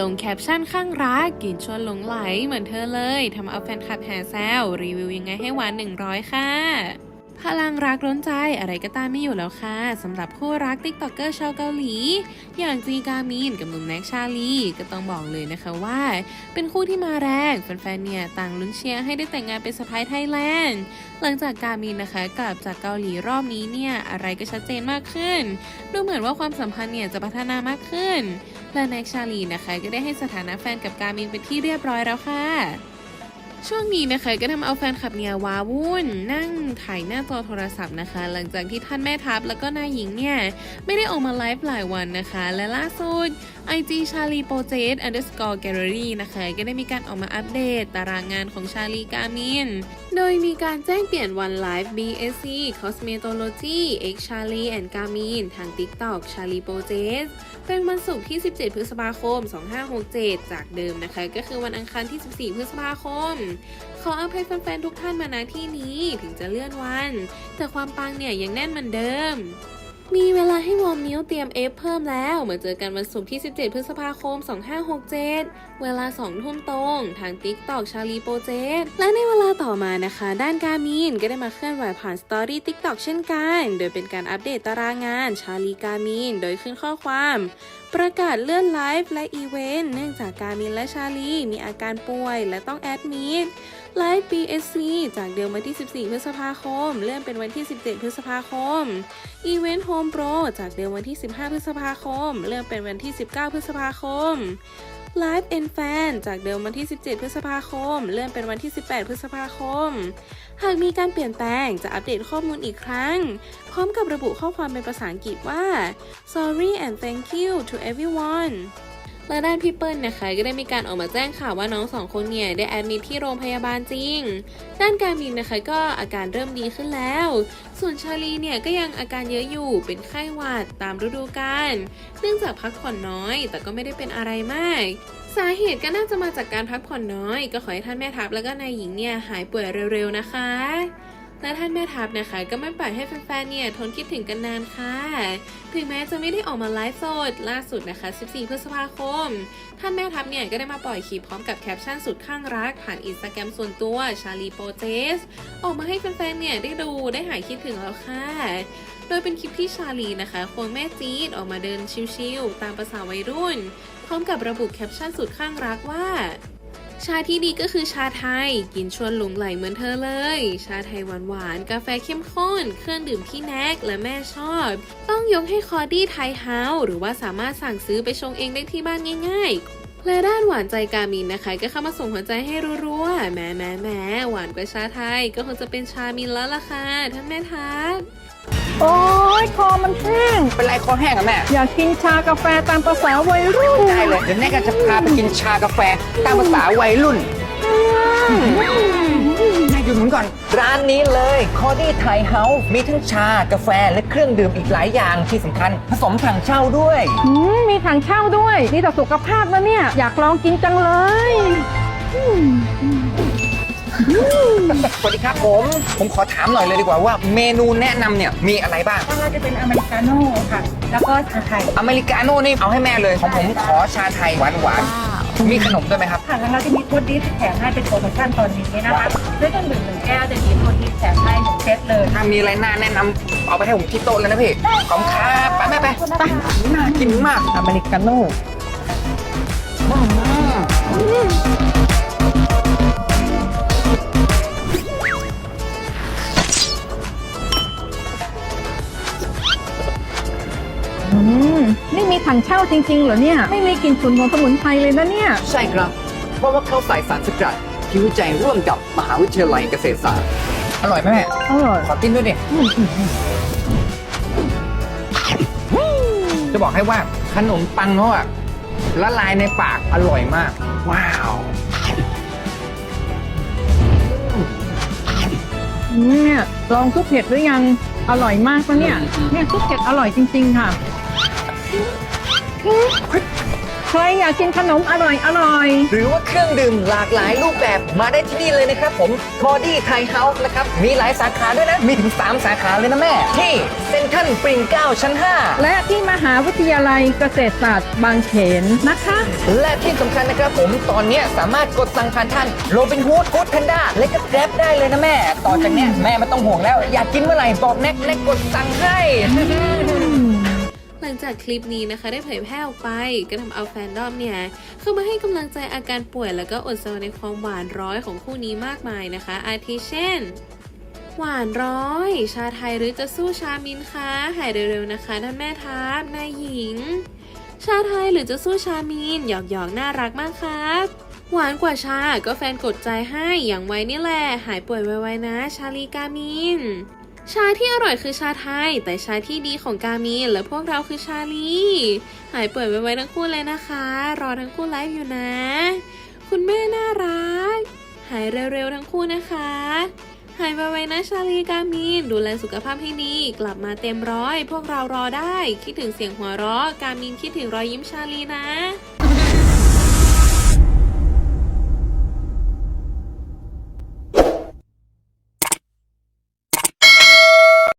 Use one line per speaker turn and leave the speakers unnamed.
ลงแคปชั่นข้างรักกินชวนหลงไหลเหมือนเธอเลยทำเอาแฟนคลับแห่แซวรีวิวยังไงให้หวาน100 ค่ะ พลังรักล้นใจอะไรก็ตามไม่อยู่แล้วค่ะสำหรับคู่รักติ๊กต็อกเกอร์ชาวเกาหลี อย่างจีกามีนกับหนุ่มแน็กชาลีก็ต้องบอกเลยนะคะว่า เป็นคู่ที่มาแรงแฟนๆเนี่ยต่างลุ้นเชียร์ให้ได้แต่งงานเป็นสะพ้ายไทยแลนด์หลังจากกามินนะคะ กลับจากเกาหลีรอบนี้เนี่ยอะไรก็ชัดเจนมากขึ้น ดูเหมือนว่าความสัมพันธ์เนี่ยจะพัฒนามากขึ้นและแน็กชาลีนะคะก็ได้ให้สถานะแฟนกับกามินเป็นที่เรียบร้อยแล้วค่ะ ช่วงนี้นะคะก็ทำเอาแฟนคลับเนี่ยว้าวุ่น นั่งถ่ายหน้าจอโทรศัพท์นะคะ หลังจากที่ท่านแม่ทัพแล้วก็นายหญิงเนี่ย ไม่ได้ออกมาไลฟ์หลายวันนะคะ และล่าสุด IG Charlie Project underscore gallery นะคะ ก็ได้มีการออกมาอัปเดตตารางงานของชาลีกามินโดยมีการแจ้งเปลี่ยนวันไลฟ์ BSC Cosmetology X Charlie and Gamin ทาง TikTok Charlie Project เป็นวันศุกร์ที่ 17 พฤษภาคม 2567 จากเดิมนะคะ ก็คือวันอังคารที่ 14 พฤษภาคม ขออภัยแฟนๆ ทุกท่านมาณที่นี้ถึงจะเลื่อนวัน แต่ความปังเนี่ยยังแน่นเหมือนเดิม มีเวลาให้วอร์มนิ้วเตรียมเอฟเพิ่มแล้วมาเจอกันวันศุกร์ที่ 17 พฤษภาคม 2567 เวลา 2 ทุ่มตรง ทาง TikTok ชาลีโปรเจกและในเวลาต่อมานะคะ ด้านการมีนก็ได้มาเคลื่อนไหวผ่านสตอรี่ TikTok เช่นกัน โดยเป็นการอัปเดตตารางงานชาลีกามินโดยขึ้นข้อความประกาศเลื่อนไลฟ์และอีเวนต์เนื่องจากการมินและชาลีมีอาการป่วยและต้องแอดมิดไลฟ์ BSC จากเดิมวันที่ 14 พฤษภาคม เลื่อนเป็นวันที่ 17 พฤษภาคม อีเวนต์โฮมโปรจากเดิมวันที่ 15 พฤษภาคม เลื่อนเป็นวันที่ 19 พฤษภาคม ไลฟ์ n Fan จากเดิมวันที่ 17 พฤษภาคม เลื่อนเป็นวันที่ 18 พฤษภาคม หากมีการเปลี่ยนแปลงจะอัปเดตข้อมูลอีกครั้ง พร้อมกับระบุข้อความเป็นภาษาอังกฤษว่า sorry and thank you to everyone และด้านพี่เปิ้ลนะคะก็ได้มีการออกมาแจ้งข่าวว่าน้องสองคนเนี่ยได้แอดมิทที่โรงพยาบาลจริง ด้านการมินนะคะก็อาการเริ่มดีขึ้นแล้ว ส่วนชาลีเนี่ยก็ยังอาการเยอะอยู่เป็นไข้หวัดตามฤดูกาล เนื่องจากพักผ่อนน้อย แต่ก็ไม่ได้เป็นอะไรมาก สาเหตุก็น่าจะมาจากการพักผ่อนน้อย ก็ขอให้ท่านแม่ทัพแล้วก็นายหญิงเนี่ยหายป่วยเร็วๆนะคะ และท่านแม่ทัพนะคะ ก็ไม่ปล่อยให้แฟนๆ เนี่ย ทนคิดถึงกันนานค่ะ ถึงแม้จะไม่ได้ออกมาไลฟ์สดล่าสุดนะคะ 14 พฤษภาคม ท่านแม่ทัพเนี่ย ก็ได้มาปล่อยคลิปพร้อมกับแคปชั่นสุดข้างรัก ผ่านอินสตาแกรมส่วนตัวชาลีโปเ e สออกมาให้แฟนๆ เนี่ย ได้ดูได้หายคิดถึงแล้วค่ะ โดยเป็นคลิปที่ชาลีนะคะควงแม่จี๊ดออกมาเดินชิลๆตามภาษาวัยรุ่น พร้อมกับระบุแคปชั่นสุดข้างรักว่า ชาที่ดีก็คือชาไทย กินชวนหลงไหลเหมือนเธอเลย ชาไทยหวานๆ กาแฟเข้มข้น เครื่องดื่มที่แน็กและแม่ชอบ ต้องยกให้คอดี้ไทยเฮาหรือว่าสามารถสั่งซื้อไปชงเองได้ที่บ้านง่ายๆ และด้านหวานใจกามินนะคะ ก็เข้ามาส่งหัวใจให้รัวๆแหมแหมแหมหวานกว่าชาไทยก็คงจะเป็นชามินแล้วล่ะค่ะท่านแม่ทัพ
โอ้ยคอมันแห้ง
เป็นไรคอแห้งอะแม่
อยากกินชากาแฟตามภาษาวัยรุ่น
ได้เลยเดี๋ยวแม่ก็จะพาไปกินชากาแฟตามภาษาวัยรุ่นแม่หยุดหมุนก่อน ร้านนี้เลยคอดี้ไทยเฮาส์มีทั้งชากาแฟและเครื่องดื่มอีกหลายอย่างที่สำคัญ ผสมถังเช่าด้วย
อืมมีถังเช่าด้วยดีต่อสุขภาพนะเนี่ย อยากลองกินจังเลย
สวัสดีครับผม ผมขอถามหน่อยเลยดีกว่าว่าเมนูแนะนำเนี่ยมีอะไรบ้าง
ก็จะเป็นอเมริกาโน่ค่ะ แล้วก็ชาไทย
อเมริกาโน่นี่เอาให้แม่เลยของผมขอชาไทยหวานหวานๆมีขนมด้วยไหมครับ
ค่ะแล้วเราจะมีโค้ดดิสแถมให้เป็นโปรโมชั่นตอนนี้นะคะด้วยเครื่องดื่มหนึ่งแก้วจะมีโค้ดดิสแถมให้หนึ่งเซตเลย
ถ้ามีอะไรน่าแนะนำเอาไปให้ผมที่โต๊ะเลยนะพี่ขอบคุณครับไปแม่ไปไปน่ากินมาก
อเมริกาโน่ นี่มีถังเช่าจริงๆเหรอเนี่ย ไม่มีกลิ่นฉุนของสมุนไพรเลยนะเนี่ย
ใช่ครับ เพราะว่าเขาใส่สารสกัดที่วิจัยร่วมกับมหาวิทยาลัยเกษตรศาสตร์ อร่อยไหมแม่
อร่อย
ขอกินด้วยดิ จะบอกให้ว่าขนมปังเขาอะละลายในปากอร่อยมาก ว้าว
เนี่ยลองซุปเผ็ดหรือยังอร่อยมากปะเนี่ยเนี่ยซุปเผ็ดอร่อยจริง ๆ ค่ะ ใครอยากกินขนมอร่อยอร่อย
หรือว่าเครื่องดื่มหลากหลายรูปแบบมาได้ที่นี่เลยนะครับผมคอดี้ไทยเฮาส์นะครับ มีหลายสาขาด้วยนะ มีถึง 3 สาขาเลยนะแม่ ที่เซ็นทรัลปริงเกล้าชั้น
และที่มหาวิทยาลัยเกษตรศาสตร์บางเขนนะคะ
5และที่สำคัญนะครับผมตอนเนี้ยสามารถกดสั่งผ่านทางโรบินฮูดฟู้ดแพนด้าและก็แกร็บได้เลยนะแม่ ต่อจากเนี้ยแม่ไม่ต้องห่วงแล้ว อยากกินเมื่อไหร่บอกแน็กแน็กกดสั่งให้
หลังจากคลิปนี้นะคะได้เผยแพร่ออกไปก็ทำเอาแฟนดอมเนี่ยเข้ามาให้กำลังใจอาการป่วยแล้วก็อดแซวในความหวานร้อยของคู่นี้มากมายนะคะ อาทิเช่น หวานร้อย ชาไทยหรือจะสู้ชามินคะหายเร็วๆนะคะท่านแม่ทัพนายหญิง ชาไทยหรือจะสู้ชามินหยอกหยอกๆน่ารักมากครับหวานกว่าชา ก็แฟนกดใจให้อย่างไวนี่แหละ หายป่วยไวๆนะ ชาลีกามิน ชาที่อร่อยคือชาไทย แต่ชาที่ดีของกามินและพวกเราคือชาลีหายป่วยไวๆทั้งคู่เลยนะคะ รอทั้งคู่ไลฟ์อยู่นะ คุณแม่น่ารัก หายเร็วๆทั้งคู่นะคะ หายไวๆนะชาลีกามินดูแลสุขภาพให้ดี กลับมาเต็มร้อย พวกเรารอได้ คิดถึงเสียงหัวเราะ กามินคิดถึงรอยยิ้มชาลีนะ